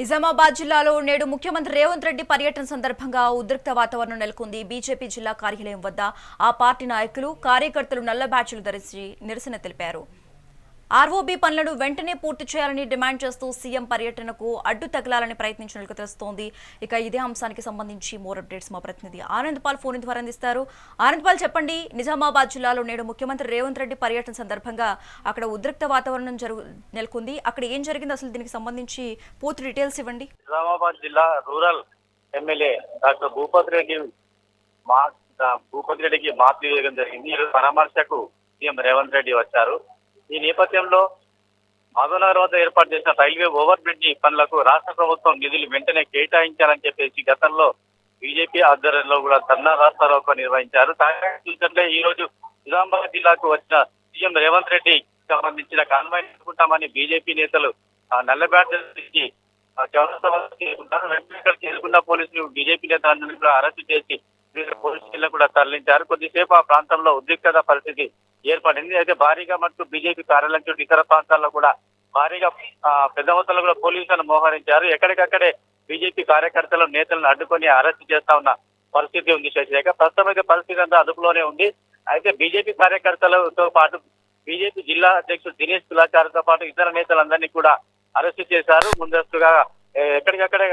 నిజామాబాద్ జిల్లాలో నేడు ముఖ్యమంత్రి రేవంత్ రెడ్డి పర్యటన సందర్భంగా ఉద్రిక్త వాతావరణం నెలకొంది. బీజేపీ జిల్లా కార్యాలయం వద్ద ఆ పార్టీ నాయకులు కార్యకర్తలు నల్ల బ్యాచ్లు ధరించి నిరసన తెలిపారు. ఆర్ఓబీ పనులను వెంటనే పూర్తి చేయాలని డిమాండ్ చేస్తూ సీఎం పర్యటనకు అడ్డు తగలాలని ప్రయత్నించినట్లు తెలుస్తోంది. ఇక ఇదే అంశానికి సంబంధించి మోర్ అప్డేట్స్ మా ప్రతినిధి ఆనంద్ పాల్ ఫోన్ ద్వారా అందిస్తారు ఆనంద్ పాల్ చెప్పండి నిజామాబాద్ జిల్లాలో నేడు ముఖ్యమంత్రి రేవంత్ రెడ్డి పర్యటన సందర్భంగా అక్కడ ఉద్రిక్త వాతావరణం జరుగు నెలకొంది. అక్కడ ఏం జరిగింది? అసలు దీనికి సంబంధించి పూర్తి డీటెయిల్స్ ఇవ్వండి. నిజామాబాద్ జిల్లా rural MLA doctor Bhupathi Reddy మా భూపతి రెడ్డికి మాతృ జరిగింది. పరామర్శకు సీఎం రేవంత్ రెడ్డి వచ్చారు. ఈ నేపథ్యంలో మహబూబ్నగర్ వద్ద ఏర్పాటు చేసిన రైల్వే ఓవర్ బ్రిడ్జి పనులకు రాష్ట్ర ప్రభుత్వం నిధులు వెంటనే కేటాయించాలని చెప్పేసి గతంలో బీజేపీ ఆధ్వర్యంలో కూడా ధర్నా రాస్తారోకో నిర్వహించారు. చూసినట్లే ఈ రోజు నిజామాబాద్ జిల్లాకు వచ్చిన సీఎం రేవంత్ రెడ్డి సంబంధించిన కాన్వాయ్ తీసుకుంటామని బీజేపీ నేతలు ఆ నల్లబేట నుంచి ఆ చేరుకున్న పోలీసులు బీజేపీ నేతలందరినీ కూడా అరెస్టు చేసి పోలీస్ కూడా తరలించారు. కొద్దిసేపు ఆ ప్రాంతంలో ఉద్రిక్తత పరిస్థితి ఏర్పడింది. అయితే భారీగా మటుకు బీజేపీ కార్యాలయం చుట్టూ ఇతర ప్రాంతాల్లో కూడా భారీగా పెద్ద మొత్తంలో కూడా పోలీసులను మోహరించారు. ఎక్కడికక్కడే బీజేపీ కార్యకర్తలు నేతలను అడ్డుకొని అరెస్ట్ చేస్తా ఉన్న పరిస్థితి ఉంది శశిరేఖ. ప్రస్తుతం అయితే పరిస్థితి అంతా అదుపులోనే ఉంది. అయితే బీజేపీ కార్యకర్తలతో పాటు బీజేపీ జిల్లా అధ్యక్షుడు దినేష్ కులాచారితో పాటు ఇతర నేతలందరినీ కూడా అరెస్ట్ చేశారు. ముందస్తుగా ఎక్కడికక్కడే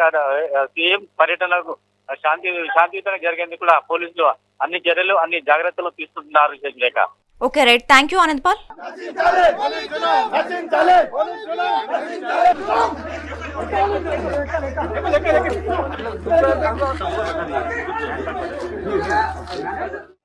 సీఎం పర్యటనకు శాంతి శాంతియుతంగా జరిగేందుకు కూడా పోలీసులు అన్ని చర్యలు అన్ని జాగ్రత్తలు తీసుకుంటున్నారు లేక okay right. Thank you Anand Paul